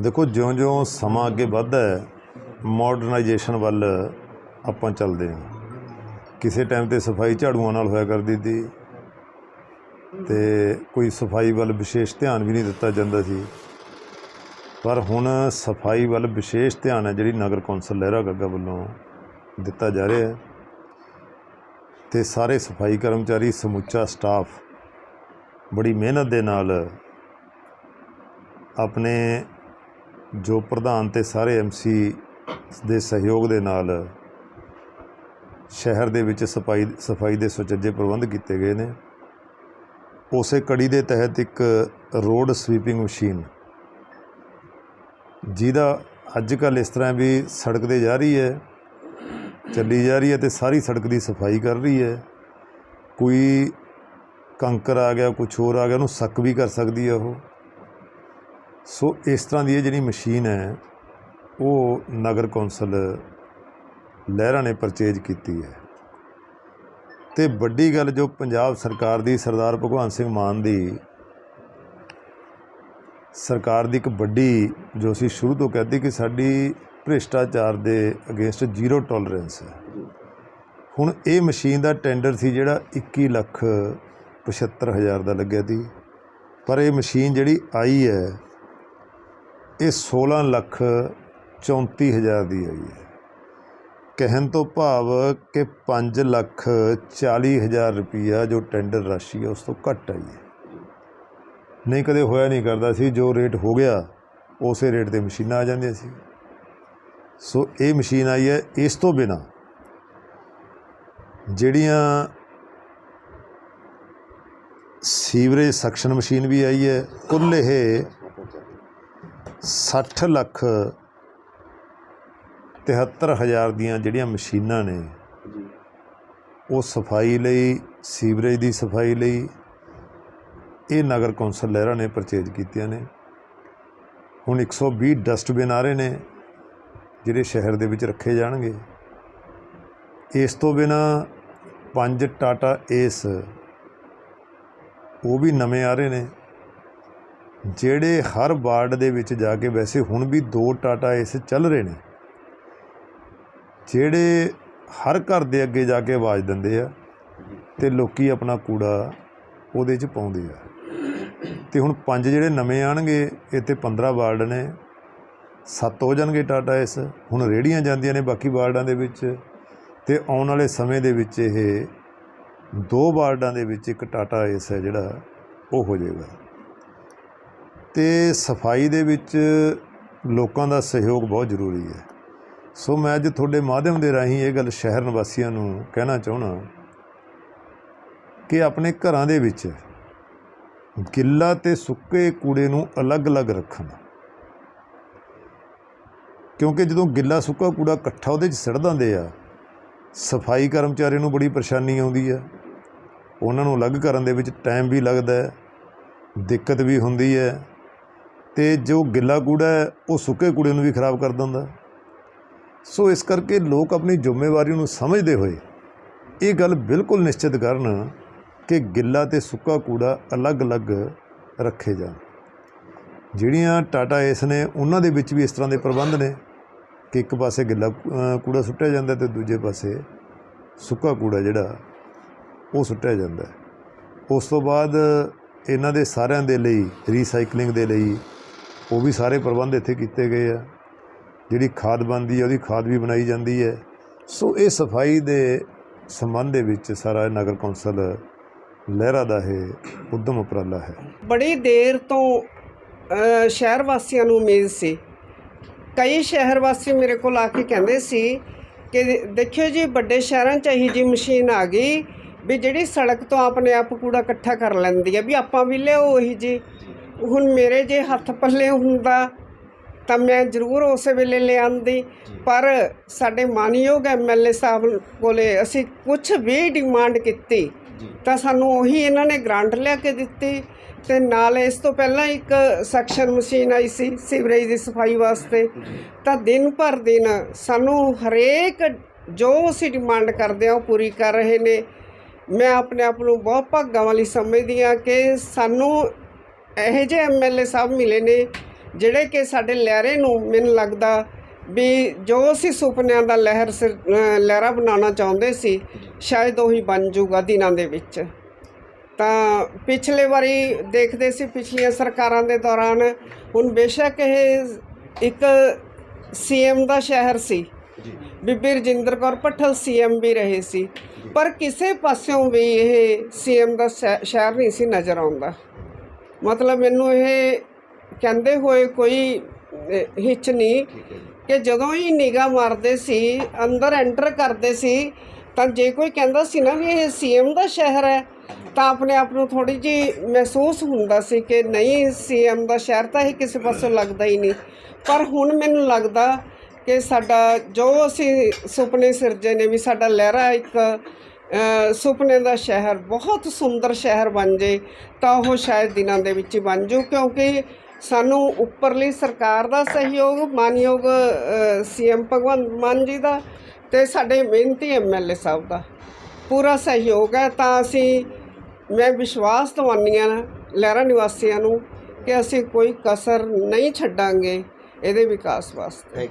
ਦੇਖੋ, ਜਿਉਂ-ਜਿਉਂ ਸਮਾਂ ਅੱਗੇ ਵੱਧਦਾ ਹੈ ਮਾਡਰਨਾਈਜੇਸ਼ਨ ਵੱਲ ਆਪਾਂ ਚੱਲਦੇ ਹਾਂ। ਕਿਸੇ ਟਾਈਮ ਤੇ ਸਫ਼ਾਈ ਝਾੜੂਆਂ ਨਾਲ ਹੋਇਆ ਕਰਦੀ ਸੀ ਤੇ ਕੋਈ ਸਫ਼ਾਈ ਵੱਲ ਵਿਸ਼ੇਸ਼ ਧਿਆਨ ਵੀ ਨਹੀਂ ਦਿੱਤਾ ਜਾਂਦਾ ਸੀ। ਪਰ ਹੁਣ ਸਫ਼ਾਈ ਵੱਲ ਵਿਸ਼ੇਸ਼ ਧਿਆਨ ਹੈ, ਜਿਹੜੀ ਨਗਰ ਕੌਂਸਲ ਲਹਿਰਾ ਗੱਗਾ ਵੱਲੋਂ ਦਿੱਤਾ ਜਾ ਰਿਹਾ ਹੈ। ਤੇ ਸਾਰੇ ਸਫ਼ਾਈ ਕਰਮਚਾਰੀ, ਸਮੁੱਚਾ ਸਟਾਫ ਬੜੀ ਮਿਹਨਤ ਦੇ ਨਾਲ ਆਪਣੇ ਜੋ ਪ੍ਰਧਾਨ ਤੇ ਸਾਰੇ ਐਮਸੀ ਦੇ ਸਹਿਯੋਗ ਦੇ ਨਾਲ ਸ਼ਹਿਰ ਦੇ ਵਿੱਚ ਸਫ਼ਾਈ ਸਫ਼ਾਈ ਦੇ ਸੁਚੱਜੇ ਪ੍ਰਬੰਧ ਕੀਤੇ ਗਏ ਨੇ। ਉਸੇ ਕੜੀ ਦੇ ਤਹਿਤ ਇੱਕ ਰੋਡ ਸਵੀਪਿੰਗ ਮਸ਼ੀਨ, ਜਿਹਦਾ ਅੱਜ ਕੱਲ੍ਹ ਇਸ ਤਰ੍ਹਾਂ ਵੀ ਸੜਕ ਤੇ ਜਾ ਰਹੀ ਹੈ, ਚੱਲੀ ਜਾ ਰਹੀ ਹੈ ਤੇ ਸਾਰੀ ਸੜਕ ਦੀ ਸਫ਼ਾਈ ਕਰ ਰਹੀ ਹੈ। ਕੋਈ ਕੰਕਰ ਆ ਗਿਆ ਕੁਝ ਹੋਰ ਆ ਗਿਆ, ਉਹਨੂੰ ਸੱਕ ਵੀ ਕਰ ਸਕਦੀ ਹੈ ਉਹ। ਸੋ ਇਸ ਤਰ੍ਹਾਂ ਦੀ ਇਹ ਜਿਹੜੀ ਮਸ਼ੀਨ ਹੈ, ਉਹ ਨਗਰ ਕੌਂਸਲ ਲਹਿਰਾ ਨੇ ਪਰਚੇਜ ਕੀਤੀ ਹੈ। ਤੇ ਵੱਡੀ ਗੱਲ ਜੋ ਪੰਜਾਬ ਸਰਕਾਰ ਦੀ, ਸਰਦਾਰ ਭਗਵੰਤ ਸਿੰਘ ਮਾਨ ਦੀ, ਸਰਕਾਰ ਦੀ ਇੱਕ ਵੱਡੀ ਜੋ ਅਸੀਂ ਸ਼ੁਰੂ ਤੋਂ ਕਹਿੰਦੇ ਕਿ ਸਾਡੀ ਭ੍ਰਿਸ਼ਟਾਚਾਰ ਦੇ ਅਗੇਂਸਟ ਜ਼ੀਰੋ ਟੋਲਰੈਂਸ ਹੈ। ਹੁਣ ਇਹ ਮਸ਼ੀਨ ਦਾ ਟੈਂਡਰ ਸੀ ਜਿਹੜਾ 21 ਲੱਖ 75 ਹਜ਼ਾਰ ਦਾ ਲੱਗਿਆ ਸੀ। ਪਰ ਇਹ ਮਸ਼ੀਨ ਜਿਹੜੀ ਆਈ ਹੈ ਇਹ 16 ਲੱਖ 34 ਹਜ਼ਾਰ ਦੀ ਆਈ ਹੈ। ਕਹਿਣ ਤੋਂ ਭਾਵ ਕਿ 5 ਲੱਖ 40 ਹਜ਼ਾਰ ਰੁਪਈਆ ਜੋ ਟੈਂਡਰ ਰਾਸ਼ੀ ਹੈ, ਉਸ ਤੋਂ ਘੱਟ ਆਈ ਹੈ। ਨਹੀਂ, ਕਦੇ ਹੋਇਆ ਨਹੀਂ ਕਰਦਾ ਸੀ। ਜੋ ਰੇਟ ਹੋ ਗਿਆ, ਉਸੇ ਰੇਟ ਤੇ ਮਸ਼ੀਨਾਂ ਆ ਜਾਂਦੀਆਂ ਸੀ। ਸੋ ਇਹ ਮਸ਼ੀਨ ਆਈ ਹੈ ਇਸ ਤੋਂ ਬਿਨਾ ਜਿਹੜੀਆਂ ਸੀਵਰੇਜ ਸਕਸ਼ਨ ਮਸ਼ੀਨ ਵੀ ਆਈ ਹੈ ਕੁੱਲ ਇਹ 60 ਲੱਖ 73 ਹਜ਼ਾਰ ਦੀਆਂ ਜਿਹੜੀਆਂ ਮਸ਼ੀਨਾਂ ਨੇ ਉਹ ਸਫ਼ਾਈ ਲਈ ਸੀਵਰੇਜ ਦੀ ਸਫ਼ਾਈ ਲਈ ਇਹ ਨਗਰ ਕੌਂਸਲ ਲਹਿਰਾ ਨੇ ਪਰਚੇਜ ਕੀਤੀਆਂ ਨੇ। ਹੁਣ 120 ਡਸਟਬਿਨ ਆ ਰਹੇ ਨੇ ਜਿਹੜੇ ਸ਼ਹਿਰ ਦੇ ਵਿੱਚ ਰੱਖੇ ਜਾਣਗੇ। ਇਸ ਤੋਂ ਬਿਨਾ ਪੰਜ ਟਾਟਾ ਏਸ ਉਹ ਵੀ ਨਵੇਂ ਆ ਰਹੇ ਨੇ। ਜਿਹੜੇ ਹਰ ਵਾਰਡ ਦੇ ਵਿੱਚ ਜਾ ਕੇ ਵੈਸੇ ਹੁਣ ਵੀ ਦੋ ਟਾਟਾ ਏਸ ਚੱਲ ਰਹੇ ਨੇ, ਜਿਹੜੇ ਹਰ ਘਰ ਦੇ ਅੱਗੇ ਜਾ ਕੇ ਆਵਾਜ਼ ਦਿੰਦੇ ਆ ਤੇ ਲੋਕੀ ਆਪਣਾ ਕੂੜਾ ਉਹਦੇ 'ਚ ਪਾਉਂਦੇ ਆ। ਤੇ ਹੁਣ ਪੰਜ ਜਿਹੜੇ ਨਵੇਂ ਆਣਗੇ ਇੱਥੇ 15 ਵਾਰਡ ਨੇ, ਸੱਤ ਹੋ ਜਾਣਗੇ ਟਾਟਾ ਏਸ ਹੁਣ ਰੇੜੀਆਂ ਜਾਂਦੀਆਂ ਨੇ ਬਾਕੀ ਵਾਰਡਾਂ ਦੇ ਵਿੱਚ ਤੇ ਆਉਣ ਵਾਲੇ ਸਮੇਂ ਦੇ ਵਿੱਚ ਇਹ ਦੋ ਵਾਰਡਾਂ ਦੇ ਵਿੱਚ ਇੱਕ ਟਾਟਾ ਏਸ ਹੈ ਜਿਹੜਾ ਉਹ ਹੋ ਜਾਏਗਾ। ਤੇ ਸਫ਼ਾਈ ਦੇ ਵਿੱਚ ਲੋਕਾਂ ਦਾ ਸਹਿਯੋਗ ਬਹੁਤ ਜ਼ਰੂਰੀ ਹੈ। ਸੋ ਮੈਂ ਅੱਜ ਤੁਹਾਡੇ ਮਾਧਿਅਮ ਦੇ ਰਾਹੀਂ ਇਹ ਗੱਲ ਸ਼ਹਿਰ ਨਿਵਾਸੀਆਂ ਨੂੰ ਕਹਿਣਾ ਚਾਹਣਾ ਕਿ ਆਪਣੇ ਘਰਾਂ ਦੇ ਵਿੱਚ ਗਿੱਲਾ ਤੇ ਸੁੱਕੇ ਕੂੜੇ ਨੂੰ ਅਲੱਗ-ਅਲੱਗ ਰੱਖਣ। ਕਿਉਂਕਿ ਜਦੋਂ ਗਿੱਲਾ ਸੁੱਕਾ ਕੂੜਾ ਇਕੱਠਾ ਉਹਦੇ 'ਚ ਸਿੱਟ ਦਿੰਦੇ ਆ, ਸਫ਼ਾਈ ਕਰਮਚਾਰੀ ਨੂੰ ਬੜੀ ਪਰੇਸ਼ਾਨੀ ਆਉਂਦੀ ਆ। ਉਹਨਾਂ ਨੂੰ ਅਲੱਗ ਕਰਨ ਦੇ ਵਿੱਚ ਟਾਈਮ ਵੀ ਲੱਗਦਾ ਹੈ, ਦਿੱਕਤ ਵੀ ਹੁੰਦੀ ਹੈ। ਤੇ ਜੋ ਗਿੱਲਾ ਕੂੜਾ ਹੈ, ਉਹ ਸੁੱਕੇ ਕੂੜੇ ਨੂੰ ਵੀ ਖਰਾਬ ਕਰ ਦਿੰਦਾ ਸੋ ਇਸ ਕਰਕੇ ਲੋਕ ਆਪਣੀ ਜ਼ਿੰਮੇਵਾਰੀ ਨੂੰ ਸਮਝਦੇ ਹੋਏ ਇਹ ਗੱਲ ਬਿਲਕੁਲ ਨਿਸ਼ਚਿਤ ਕਰਨ ਕਿ ਗਿੱਲਾ ਤੇ ਸੁੱਕਾ ਕੂੜਾ ਅਲੱਗ-ਅਲੱਗ ਰੱਖੇ ਜਾਣ। ਜਿਹੜੀਆਂ ਟਾਟਾ ਏਸ ਨੇ, ਉਹਨਾਂ ਦੇ ਵਿੱਚ ਵੀ ਇਸ ਤਰ੍ਹਾਂ ਦੇ ਪ੍ਰਬੰਧ ਨੇ ਕਿ ਇੱਕ ਪਾਸੇ ਗਿੱਲਾ ਕੂੜਾ ਸੁੱਟਿਆ ਜਾਂਦਾ ਤੇ ਦੂਜੇ ਪਾਸੇ ਸੁੱਕਾ ਕੂੜਾ ਜਿਹੜਾ, ਉਹ ਸੁੱਟਿਆ ਜਾਂਦਾ ਉਸ ਤੋਂ ਬਾਅਦ ਇਹਨਾਂ ਦੇ ਸਾਰਿਆਂ ਦੇ ਲਈ ਰੀਸਾਈਕਲਿੰਗ ਦੇ ਲਈ ਉਹ ਵੀ ਸਾਰੇ ਪ੍ਰਬੰਧ ਇੱਥੇ ਕੀਤੇ ਗਏ ਆ। ਜਿਹੜੀ ਖਾਦ ਬਣਦੀ ਹੈ ਉਹਦੀ ਖਾਦ ਵੀ ਬਣਾਈ ਜਾਂਦੀ ਹੈ। ਸੋ ਇਹ ਸਫ਼ਾਈ ਦੇ ਸੰਬੰਧ ਦੇ ਵਿੱਚ ਸਾਰਾ ਨਗਰ ਕੌਂਸਲ ਲਹਿਰਾ ਦਾ ਇਹ ਉਦਮ ਉਪਰਾਲਾ ਹੈ। ਬੜੀ ਦੇਰ ਤੋਂ ਸ਼ਹਿਰ ਵਾਸੀਆਂ ਨੂੰ ਉਮੀਦ ਸੀ। ਕਈ ਸ਼ਹਿਰ ਵਾਸੀ ਮੇਰੇ ਕੋਲ ਆ ਕੇ ਕਹਿੰਦੇ ਸੀ ਕਿ ਦੇਖਿਓ ਜੀ, ਵੱਡੇ ਸ਼ਹਿਰਾਂ 'ਚ ਇਹੀ ਜੀ ਮਸ਼ੀਨ ਆ ਗਈ ਵੀ ਜਿਹੜੀ ਸੜਕ ਤੋਂ ਆਪਣੇ ਆਪ ਕੂੜਾ ਇਕੱਠਾ ਕਰ ਲੈਂਦੀ ਹੈ ਵੀ ਆਪਾਂ ਵੀ ਲਿਆਓ ਉਹੀ ਜੀ ਹੁਣ ਮੇਰੇ ਜੇ ਹੱਥ ਪੱਲੇ ਹੁੰਦਾ ਤਾਂ ਮੈਂ ਜ਼ਰੂਰ ਉਸੇ ਵੇਲੇ ਲਿਆਂਦੀ ਪਰ ਸਾਡੇ ਮਾਨਯੋਗ ਐਮਐਲਏ ਸਾਹਿਬ ਕੋਲੇ ਅਸੀਂ ਕੁਝ ਵੀ ਡਿਮਾਂਡ ਕੀਤੀ ਤਾਂ ਸਾਨੂੰ ਉਹੀ ਇਹਨਾਂ ਨੇ ਗ੍ਰਾਂਟ ਲਿਆ ਕੇ ਦਿੱਤੀ ਤੇ ਨਾਲ ਇਸ ਤੋਂ ਪਹਿਲਾਂ ਇੱਕ ਸੈਕਸ਼ਨ ਮਸ਼ੀਨ ਆਈ ਸੀ ਸੀਵਰੇਜ ਦੀ ਸਫ਼ਾਈ ਵਾਸਤੇ। ਤਾਂ ਦਿਨ ਭਰ ਦਿਨ ਸਾਨੂੰ ਹਰੇਕ ਜੋ ਅਸੀਂ ਡਿਮਾਂਡ ਕਰਦੇ ਆ ਉਹ ਪੂਰੀ ਕਰ ਰਹੇ ਨੇ। ਮੈਂ ਆਪਣੇ ਆਪ ਨੂੰ ਬਹੁਤ ਭਾਗਾਂ ਵਾਲੀ ਸਮਝਦੀ ਆ ਕਿ ਸਾਨੂੰ ਇਹੋ ਜਿਹੇ ਐਮਐਲਏ ਸਾਹਿਬ ਮਿਲੇ ਨੇ ਜਿਹੜੇ ਕਿ ਸਾਡੇ ਲਹਿਰੇ ਨੂੰ ਮੈਨੂੰ ਲੱਗਦਾ ਵੀ ਜੋ ਅਸੀਂ ਸੁਪਨਿਆਂ ਦਾ ਲਹਿਰ ਲਹਿਰਾ ਬਣਾਉਣਾ ਚਾਹੁੰਦੇ ਸੀ ਸ਼ਾਇਦ ਉਹੀ ਬਣ ਜਾਊਗਾ ਦਿਨਾਂ ਦੇ ਵਿੱਚ। ਤਾਂ ਪਿਛਲੇ ਵਾਰੀ ਦੇਖਦੇ ਸੀ ਪਿਛਲੀਆਂ ਸਰਕਾਰਾਂ ਦੇ ਦੌਰਾਨ ਹੁਣ ਬੇਸ਼ੱਕ ਇਹ ਇੱਕ ਸੀਐਮ ਦਾ ਸ਼ਹਿਰ ਸੀ। ਜੀ। ਬੀਬੀ ਰਜਿੰਦਰ ਕੌਰ ਭੱਠਲ ਸੀਐਮ ਵੀ ਰਹੇ ਸੀ। ਪਰ ਕਿਸੇ ਪਾਸਿਓਂ ਵੀ ਇਹ ਸੀਐਮ ਦਾ ਸ਼ਹਿ- ਸ਼ਹਿਰ ਨਹੀਂ ਸੀ ਨਜ਼ਰ ਆਉਂਦਾ। ਮਤਲਬ ਮੈਨੂੰ ਇਹ ਕਹਿੰਦੇ ਹੋਏ ਕੋਈ ਹਿੱਚ ਨਹੀਂ ਕਿ ਜਦੋਂ ਹੀ ਨਿਗਾਹ ਮਾਰਦੇ ਸੀ ਅੰਦਰ ਐਂਟਰ ਕਰਦੇ ਸੀ ਤਾਂ ਜੇ ਕੋਈ ਕਹਿੰਦਾ ਸੀ ਨਾ ਵੀ ਇਹ ਸੀਐਮ ਦਾ ਸ਼ਹਿਰ ਹੈ ਤਾਂ ਆਪਣੇ ਆਪ ਨੂੰ ਥੋੜੀ ਜੀ ਮਹਿਸੂਸ ਹੁੰਦਾ ਸੀ ਕਿ ਨਹੀਂ ਸੀਐਮ ਦਾ ਸ਼ਹਿਰ ਤਾਂ ਇਹ ਕਿਸੇ ਪਾਸੋਂ ਲੱਗਦਾ ਹੀ ਨਹੀਂ। ਪਰ ਹੁਣ ਮੈਨੂੰ ਲੱਗਦਾ ਕਿ ਸਾਡਾ ਜੋ ਅਸੀਂ ਸੁਪਨੇ ਸਿਰਜੇ ਨੇ ਵੀ ਸਾਡਾ ਲਹਿਰਾ ਇੱਕ ਸੁਪਨੇ ਦਾ ਸ਼ਹਿਰ, ਬਹੁਤ ਸੁੰਦਰ ਸ਼ਹਿਰ ਬਣ ਜੇ ਤਾਂ ਉਹ ਸ਼ਾਇਦ ਦਿਨਾਂ ਦੇ ਵਿੱਚ ਹੀ ਬਣ ਜੂ, ਕਿਉਂਕਿ ਸਾਨੂੰ ਉੱਪਰਲੀ ਸਰਕਾਰ ਦਾ ਸਹਿਯੋਗ, ਮਾਨਯੋਗ ਸੀਐਮ ਭਗਵੰਤ ਮਾਨ ਜੀ ਦਾ ਤੇ ਸਾਡੇ ਮਿਹਨਤੀ ਐਮਐਲਏ ਸਾਹਿਬ ਦਾ ਪੂਰਾ ਸਹਿਯੋਗ ਹੈ। ਤਾਂ ਅਸੀਂ, ਮੈਂ ਵਿਸ਼ਵਾਸ ਦਿਵਾਉਂਦੀ ਹਾਂ ਲਹਿਰਾ ਨਿਵਾਸੀਆਂ ਨੂੰ ਕਿ ਅਸੀਂ ਕੋਈ ਕਸਰ ਨਹੀਂ ਛੱਡਾਂਗੇ ਇਹਦੇ ਵਿਕਾਸ ਵਾਸਤੇ।